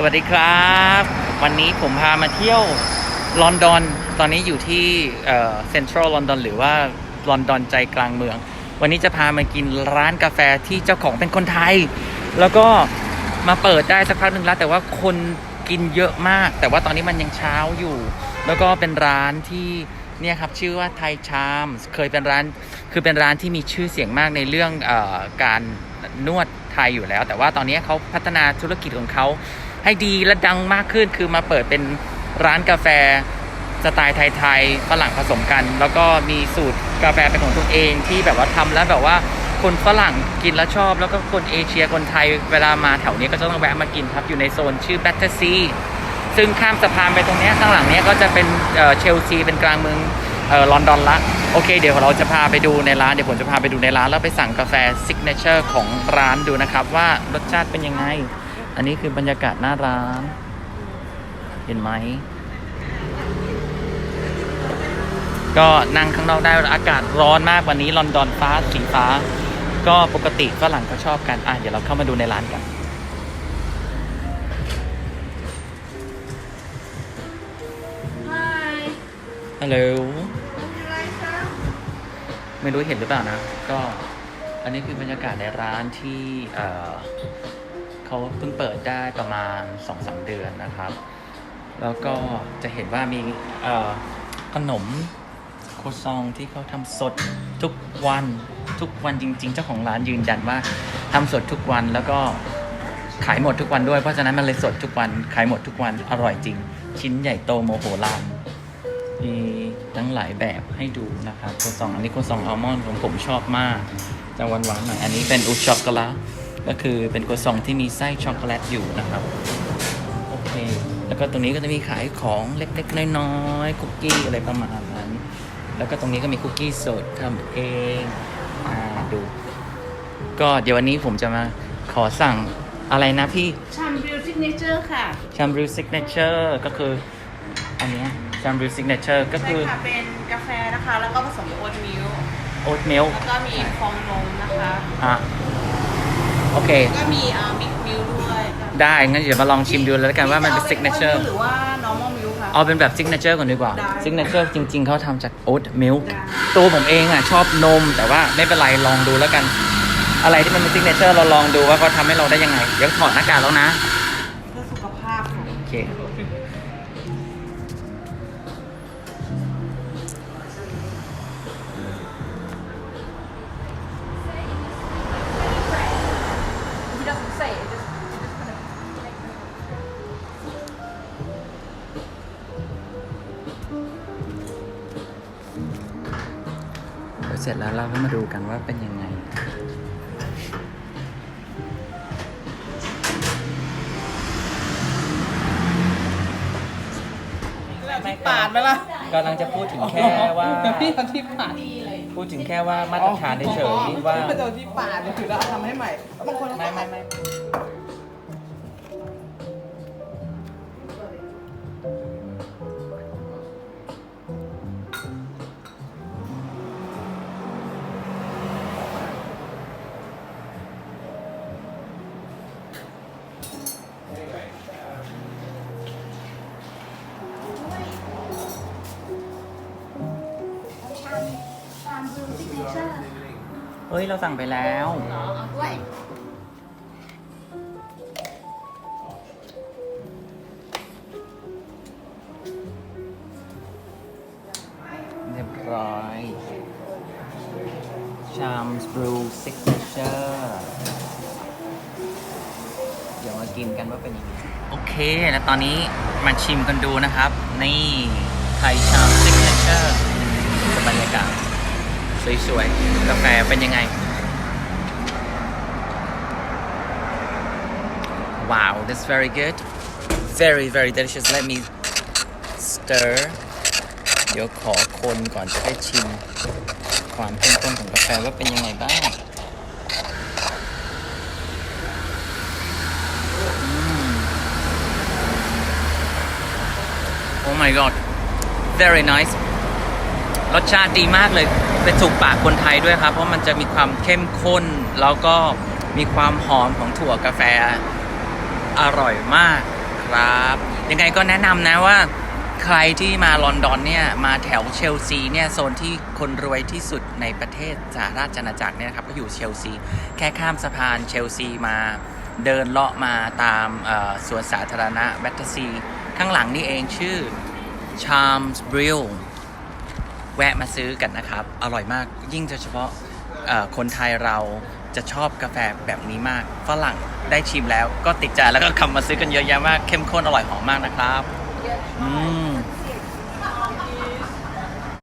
สวัสดีครับ วันนี้ผมพามาเที่ยวลอนดอน ตอนนี้อยู่ที่เซ็นทรัลลอนดอนหรือว่าลอนดอนใจกลางเมือง วันนี้จะพามากินร้านกาแฟที่เจ้าของเป็นคนไทย แล้วก็มาเปิดได้สักพักหนึ่งแล้ว แต่ว่าคนกินเยอะมาก แต่ว่าตอนนี้มันยังเช้าอยู่ แล้วก็เป็นร้านที่เนี่ยครับชื่อว่าไทยชามเคยเป็นร้านคือเป็นร้านที่มีชื่อเสียงมากในเรื่องอการนวดไทยอยู่แล้ว แต่ว่าตอนนี้เขาพัฒนาธุรกิจของเขา ให้ดีและดังมากขึ้นคือมาเปิดเป็นร้านกาแฟสไตล์ไทยๆฝรั่งผสมกัน แล้วก็มีสูตรกาแฟเป็นของตัวเองที่แบบว่าทำแล้วแบบว่าคนฝรั่งกินแล้วชอบ แล้วก็คนเอเชียคนไทยเวลามาแถวนี้ก็จะต้องแวะมากินครับอยู่ในโซนชื่อ b a t t e r s e a ซึ่งข้ามสะพานไปตรงเนี้ยข้างหลังเนี้ยก็จะเป็นเชลซีเป็นกลางเมืองเอ่อลอนดอนละโอเค เดี๋ยวเราจะพาไปดูในร้าน เดี๋ยวผมจะพาไปดูในร้านแล้วไปสั่งกาแฟซิกเนเจอร์ของร้านดูนะครับว่ารสชาติเป็นยังไง อันนี้คือบรรยากาศหน้าร้าน เห็นไหม ก็นั่งข้างนอกได้อากาศร้อนมากวันนี้ลอนดอนฟ้าสีฟ้า ก็ปกติฝรั่งเขาชอบกัน อะ เดี๋ยวเราเข้ามาดูในร้านกัน Hi. ฮัลโหล Would you like some? ไม่รู้เห็นหรือเปล่านะ ก็อันนี้คือบรรยากาศในร้านที่ เขาเพิ่งเปิดได้ประมาณ2อสเดือนนะครับ แล้วก็จะเห็นว่ามีขนมโคซองที่เขาทำสดทุกวันทุกวันจริง ๆ เจ้าของร้านยืนยันว่าทำสดทุกวันแล้วก็ขายหมดทุกวันด้วยเพราะฉะนั้นมันเลยสดทุกวันขายหมดทุกวันอร่อยจริง ชิ้นใหญ่โตโมโหลานมีทั้งหลายแบบให้ดูนะครับโคซองอันนี้โคซองอัลมอนด์ของผมชอบมากจะหวานๆหน่อยอันนี้เป็นอุช็อกโกแลต ก็คือเป็นโคซองที่มีไส้ช็อกโกแลตอยู่นะครับ โอเค แล้วก็ตรงนี้ก็จะมีขายของเล็กๆ น้อยๆ คุกกี้อะไรประมาณนั้น แล้วก็ตรงนี้ก็มีคุกกี้สดทำเองอ่าดู ก็เดี๋ยววันนี้ผมจะมาขอสั่งอะไรนะพี่ชามบิวซิกเนเจอร์ค่ะชัมบรูซิกเนเจอร์ก็คืออันเนี้ชัมบรูซิกเนเจอร์ก็ใช่คือค่ะ เป็นกาแฟนะคะ แล้วก็ผสมโอ๊ตมิลค์โอ๊ตมิลแล้วก็มีฟองนมนะคะ อะ โอเค ก็มีอ่ามิกมิลค์ด้วยได้งั้นเดี๋ยวมาลองชิมดูแล้วกันว่ามันเป็นซิกเนเจอร์หรือว่า normal milk ค่ะ เอาเป็นแบบซิกเนเจอร์ก่อนดีกว่าได้ ซิกเนเจอร์จริง ๆเขาทำจากโอ๊ตมิลค์ได้ตัวผมเองอะชอบนม แต่ว่าไม่เป็นไรลองดูแล้วกัน อะไรที่มันเป็นซิกเนเจอร์เราลองดูว่าเขาทำให้เราได้ยังไง เดี๋ยวถอดหน้ากากแล้วนะ เพื่อสุขภาพค่ะโอเค เดี๋ยวเสร็จแล้วเราก็มาดูกันว่าเป็นยังไง ที่ปาดไปละกำลังจะพูดถึงแค่ว่า พี่เอาที่ปาดพูดถึงแค่ว่ามาตรฐานเฉยๆว่าพี่เอาที่ปาดถือแล้วทำให้ใหม่บางคนไม่ไม่ไม่ ชามบลูซิกเนเจอร์เฮ้ย เราสั่งไปแล้ว เอาด้วยเรียบร้อย Charms Brew Signature เดี๋ยวมากินกันว่าเป็นยังไง โอเค แล้วตอนนี้มาชิมกันดูนะครับ นี่ไทยชาม Signature บรรยากาศ สวยๆกาแฟเป็นยังไง Wow that's very good very very delicious let me stir เดี๋ยวขอคนก่อนจะได้ชิม ความเข้มข้นของกาแฟว่าเป็นยังไงบ้าง Oh my god very nice รสชาติดีมากเลย เป็นถูกปากคนไทยด้วยครับ เพราะมันจะมีความเข้มข้น แล้วก็มีความหอมของถั่วกาแฟอร่อยมากครับ ยังไงก็แนะนำนะว่าใครที่มาลอนดอนเนี่ยมาแถวเชลซีเนี่ยโซนที่คนรวยที่สุดในประเทศสหราชอาณาจักรเนี่ยนะครับก็อยู่เชลซี แค่ข้ามสะพานเชลซีมาเดินเลาะมาตามสวนสาธารณะแบตเตอร์ซี ข้างหลังนี่เองชื่อ Charms Brill แวะมาซื้อกันนะครับ อร่อยมากยิ่งโดยเฉพาะคนไทยเราจะชอบกาแฟแบบนี้มาก ฝรั่งได้ชิมแล้วก็ติดใจแล้วก็คำมาซื้อกันเยอะแยะมาก เข้มข้นอร่อยหอมมากนะครับ อืม